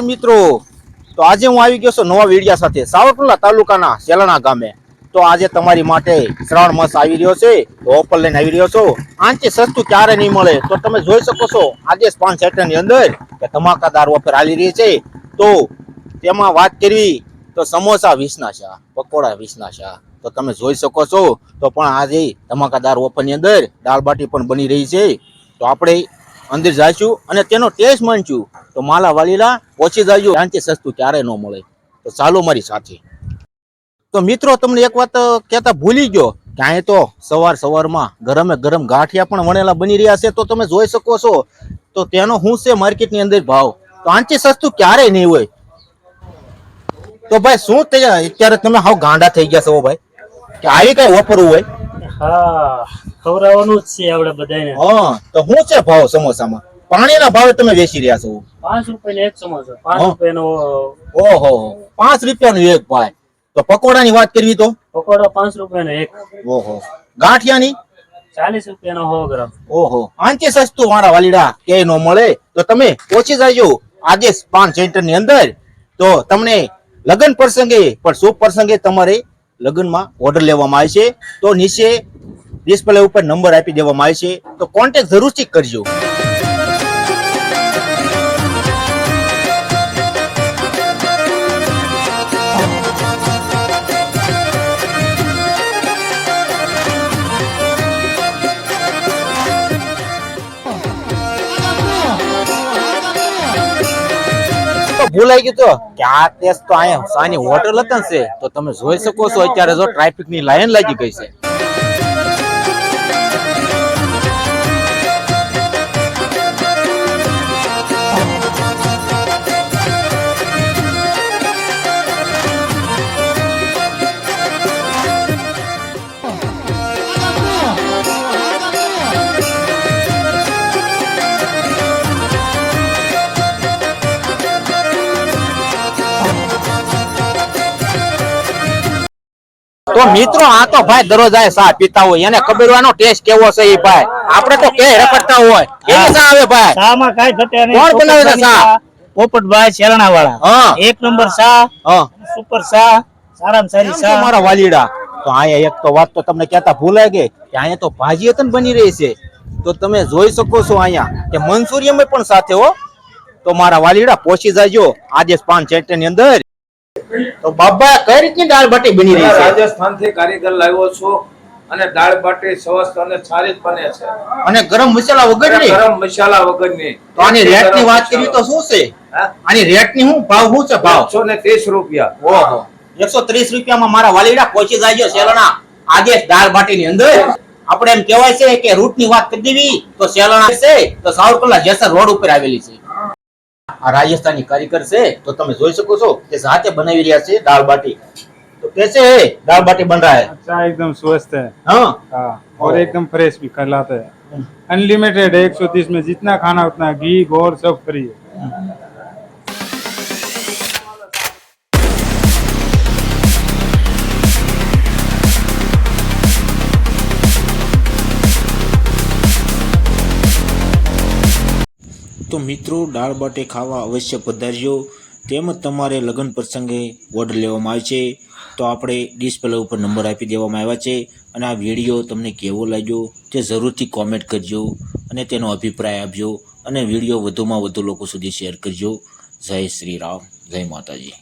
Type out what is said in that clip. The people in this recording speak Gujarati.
નમસ્કાર મિત્રો. તો આજે હું આવી ગયો છું નવા વિડિયા સાથે સાવરકુંડલા તાલુકાના સેલાણા ગામે. તો આજે તમારી માટે શ્રાવણ માસ આવી રહ્યો છે. તો ઓફર લઈને આવી રહ્યો છો. આંચે સસ્તું ક્યારે નહીં મળે તો તમે જોઈ શકો છો આજે પાન સેટરની અંદર કે ધમાકાદાર ઓફર આવી રહી છે. તો તેમાં વાત કરવી તો સમોસા વીસના શાહ, પકોડા વીસના શાહ. તો તમે જોઈ શકો છો. તો પણ આજે ધમાકાદાર ઓફરની અંદર દાળ બાટી પણ બની રહી છે. તો આપણે અંદર જઈશું અને તેનો ટેસ્ટ માનશું. તો માલા વાલીલા ઓછી જાજો ત્યાંથી સસ્તું ક્યારે ન મળે. તો ચાલો મારી સાથે. તો મિત્રો, તમને એક વાત કહેતા ભૂલી ગયો કે અહીં તો સવાર સવારમાં ગરમે ગરમ ગાંઠિયા પણ વણેલા બની રહ્યા છે. તો તમે જોઈ શકો છો. તો તેનો શું છે માર્કેટની અંદર ભાવ? તો આંચી સસ્તું ક્યારેય નહીં હોય. તો ભાઈ શું અત્યારે તમે હાવ ગાંડા થઈ ગયા છો ભાઈ. કે આવી કઈ ઓફર હોય? હા ખવડાવવાનું જ છે આપણે બધાને હા તો શું છે ભાવ સમોસામાં? પાણીના ભાવે તમે વેચી રહ્યા છો. પાંચ રૂપિયાનો એક સમોસો પાંચ રૂપિયાનો ઓહો પાંચ રૂપિયાનો એક ભાઈ. તો પકોડાની વાત કરવી તો? પકોડા પાંચ રૂપિયાનો એક. ઓહો. ગાંઠિયાની? ચાલીસ રૂપિયાનો સો ગ્રામ. ઓહો. આંચે સસ્તું મારા વાલીડા કે નો મળે. તો તમે પહોંચી જાજો. આજે પાન સેન્ટરની અંદર. તો તમને લગ્ન પ્રસંગે પણ શુભ પ્રસંગે તમારે લગ્નમાં ઓર્ડર લેવામાં આવે છે. તો નીચે ડિસ્પ્લે ઉપર નંબર આપી દેવામાં આવે છે. તો કોન્ટેક્ટ જરૂરથી કરજો. ભૂલાઈ ગયું તો? કે આ ટેસ્ટ તો અહીંયા સાની હોટલ હતા છે. તો તમે જોઈ શકો છો અત્યારે જો ટ્રાફિકની લાઈન લાગી ગઈ છે. તો મિત્રો આ તો ભાઈ દરરોજ આ પીતા હોય. એને ખબર ટેસ્ટ કેવો છે એ ભાઈ? આપણે તો કે રખડતા હોય. કેવી ચા આવે ભાઈ? શામાં કાંઈ ઘટે નહીં. કોણ બનાવે છે પોપટભાઈ શેરણા વાળા એક નંબર શાહ સુપર શાહ સારામાં સારી કેમ મારા વાલીડા? તો આયા એક તો વાત તો તમને કહેતા ભૂલાઈ ગઈ કે અહીંયા તો ભાજી તન બની રહી છે. તો તમે જોઈ શકો છો અહીંયા કે મંચુરિયમ પણ સાથે હો. તો મારા વાલીડા પોસી જાજો. આદેશ પાન સેન્ટરની તો બાબા કઈ રીતની દાળ બાટી બની રહી છે? રાજસ્થાનથી કારીગર લાવ્યો છું અને દાળ બાટી સ્વસ્થ અને સારી જ બને છે. અને ગરમ મસાલા વગરની? ગરમ મસાલા વગરની. તો આની રેટની વાત કરી તો શું છે? આની રેટની શું ભાવ શું છે ભાવ? એકસો ને ત્રીસ રૂપિયા. ઓહો. એકસો ત્રીસ રૂપિયામાં મારા વાલીડા પહોંચી જાય સેલણા આજે દાળ બાટી ની અંદર આપણે એમ કહેવાય છે કે રૂટની વાત કરી દેવી તો સેલણા છે તો સાવરકુંડલા જેસર રોડ ઉપર આવેલી છે. આ રાજસ્થાની કારીગર છે તો તમે જોઈ શકો છો કે જાતે બનાવી રહ્યા છે દાળ બાટી તો कैसे है दाल बाटी बन रहा है अच्छा एकदम स्वस्थ है हाँ हाँ और एकदम फ्रेश भी कहलाता है अनलिमिटेड है एक सौ तीस में जितना खाना उतना घी गोर सब फ्री है તો મિત્રો, દાળ, બાટે ખાવા અવશ્ય પધારજો. તેમજ તમારે લગ્ન પ્રસંગે ઓર્ડર લેવામાં આવે છે. તો આપણે ડિસ્પ્લે ઉપર નંબર આપી દેવામાં આવ્યા છે અને આ વીડિયો તમને કેવો લાગ્યો તે જરૂરથી કોમેન્ટ કરજો અને તેનો અભિપ્રાય આપજો અને વીડિયો વધુમાં વધુ લોકો સુધી શેર કરજો. જય શ્રી રામ, જય માતાજી.